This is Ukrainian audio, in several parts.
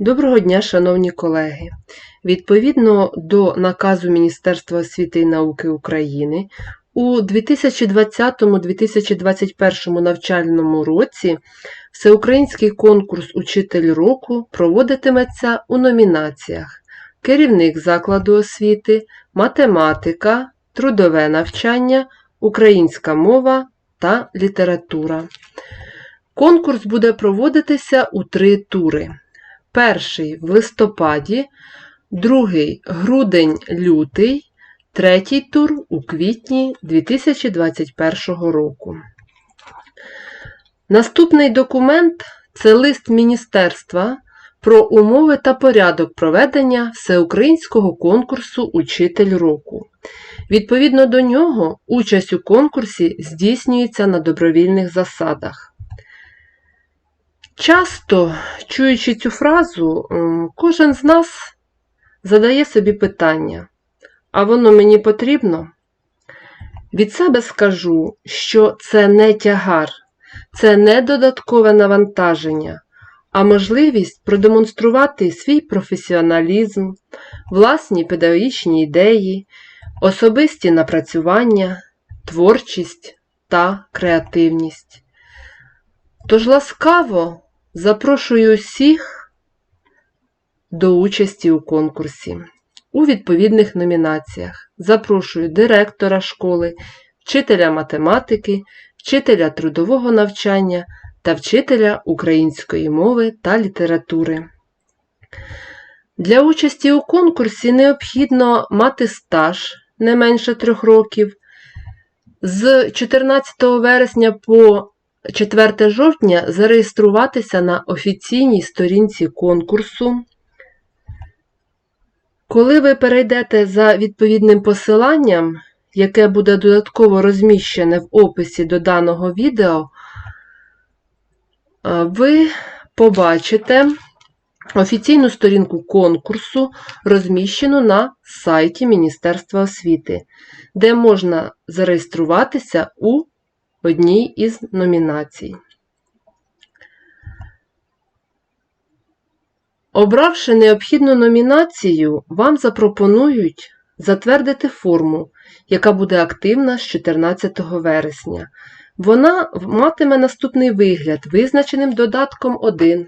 Доброго дня, шановні колеги! Відповідно до наказу Міністерства освіти і науки України у 2020-2021 навчальному році всеукраїнський конкурс Учитель року проводитиметься у номінаціях Керівник закладу освіти, математика, трудове навчання, українська мова та література. Конкурс буде проводитися у три тури. Перший в листопаді, другий грудень-лютий, третій тур у квітні 2021 року. Наступний документ це лист Міністерства про умови та порядок проведення всеукраїнського конкурсу Учитель року. Відповідно до нього, участь у конкурсі здійснюється на добровільних засадах. Часто, чуючи цю фразу, кожен з нас задає собі питання, а воно мені потрібно? Від себе скажу, що це не тягар, це не додаткове навантаження, а можливість продемонструвати свій професіоналізм, власні педагогічні ідеї, особисті напрацювання, творчість та креативність. Тож ласкаво запрошую всіх до участі у конкурсі у відповідних номінаціях. Запрошую директора школи, вчителя математики, вчителя трудового навчання та вчителя української мови та літератури. Для участі у конкурсі необхідно мати стаж не менше трьох років. З 14 вересня по 4 жовтня зареєструватися на офіційній сторінці конкурсу. Коли ви перейдете за відповідним посиланням, яке буде додатково розміщене в описі до даного відео, ви побачите офіційну сторінку конкурсу, розміщену на сайті Міністерства освіти, де можна зареєструватися у одній із номінацій. Обравши необхідну номінацію, вам запропонують затвердити форму, яка буде активна з 14 вересня. Вона матиме наступний вигляд, визначеним додатком 1.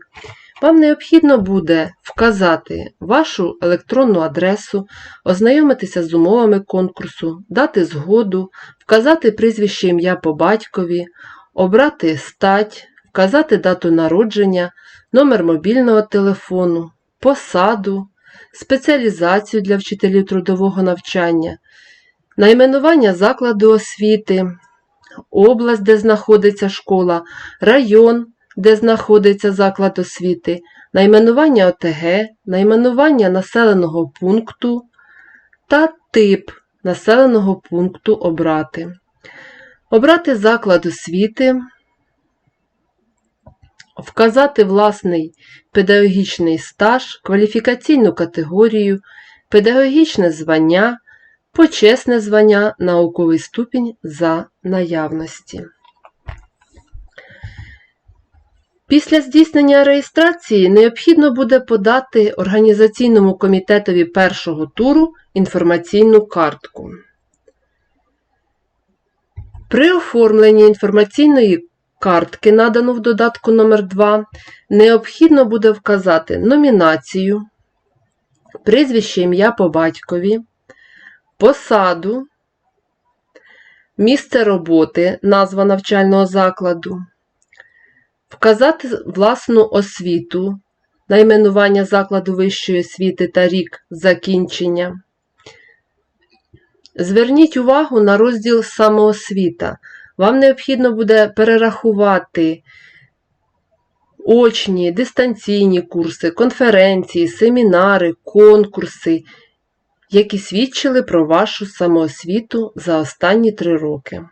Вам необхідно буде вказати вашу електронну адресу, ознайомитися з умовами конкурсу, дати згоду, вказати прізвище ім'я по батькові, обрати стать, вказати дату народження, номер мобільного телефону, посаду, спеціалізацію для вчителів трудового навчання, найменування закладу освіти, область, де знаходиться школа, район де знаходиться заклад освіти, найменування ОТГ, найменування населеного пункту та тип населеного пункту обрати. Обрати заклад освіти, вказати власний педагогічний стаж, кваліфікаційну категорію, педагогічне звання, почесне звання, науковий ступінь за наявності. Після здійснення реєстрації необхідно буде подати організаційному комітетові першого туру інформаційну картку. При оформленні інформаційної картки, надану в додатку номер 2 необхідно буде вказати номінацію, прізвище ім'я по батькові, посаду, місце роботи, назва навчального закладу. Вказати власну освіту, найменування закладу вищої освіти та рік закінчення. Зверніть увагу на розділ самоосвіта. Вам необхідно буде перерахувати очні, дистанційні курси, конференції, семінари, конкурси, які свідчили про вашу самоосвіту за останні три роки.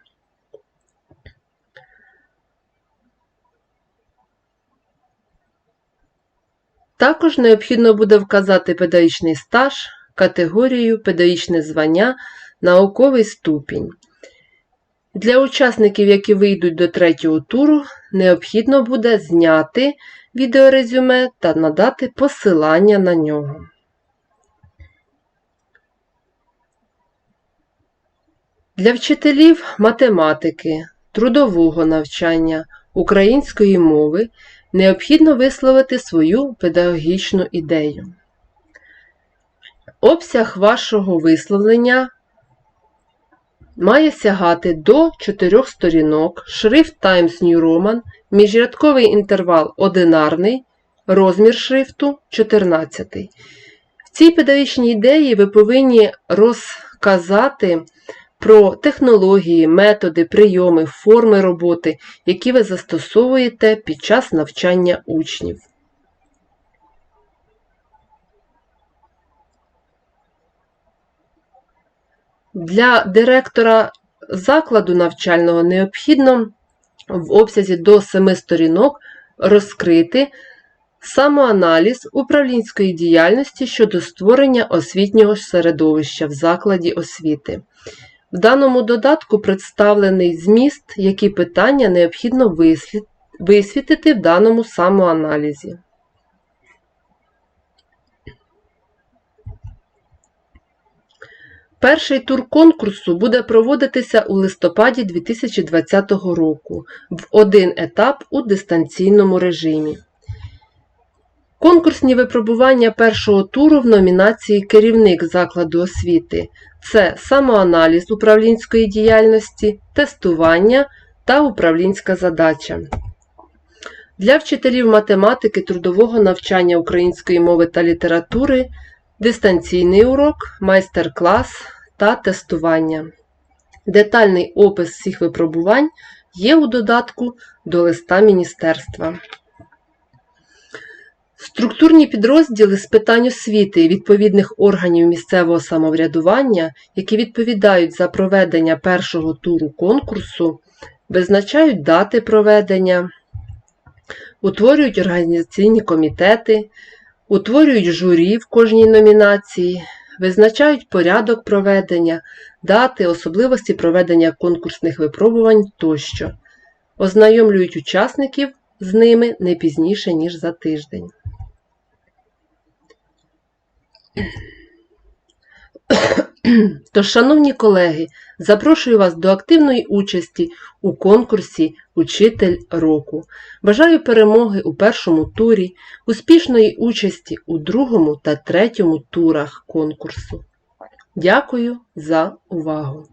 Також необхідно буде вказати педагогічний стаж, категорію, педагогічне звання, науковий ступінь. Для учасників, які вийдуть до третього туру, необхідно буде зняти відеорезюме та надати посилання на нього. Для вчителів математики, трудового навчання, української мови необхідно висловити свою педагогічну ідею. Обсяг вашого висловлення має сягати до 4 сторінок, шрифт Times New Roman, міжрядковий інтервал одинарний, розмір шрифту 14. В цій педагогічній ідеї ви повинні розказати про технології, методи, прийоми, форми роботи, які ви застосовуєте під час навчання учнів. Для директора закладу навчального необхідно в обсязі до 7 сторінок розкрити самоаналіз управлінської діяльності щодо створення освітнього середовища в закладі освіти. В даному додатку представлений зміст, які питання необхідно висвітити в даному самоаналізі. Перший тур конкурсу буде проводитися у листопаді 2020 року в один етап у дистанційному режимі. Конкурсні випробування першого туру в номінації Керівник закладу освіти це самоаналіз управлінської діяльності, тестування та управлінська задача. Для вчителів математики, трудового навчання української мови та літератури дистанційний урок, майстер-клас та тестування. Детальний опис всіх випробувань є у додатку до листа Міністерства. Структурні підрозділи з питань освіти відповідних органів місцевого самоврядування, які відповідають за проведення першого туру конкурсу, визначають дати проведення, утворюють організаційні комітети, утворюють журі в кожній номінації, визначають порядок проведення, дати, особливості проведення конкурсних випробувань тощо, ознайомлюють учасників з ними не пізніше, ніж за тиждень. Тож, шановні колеги, запрошую вас до активної участі у конкурсі Учитель року. Бажаю перемоги у першому турі, успішної участі у другому та третьому турах конкурсу. Дякую за увагу!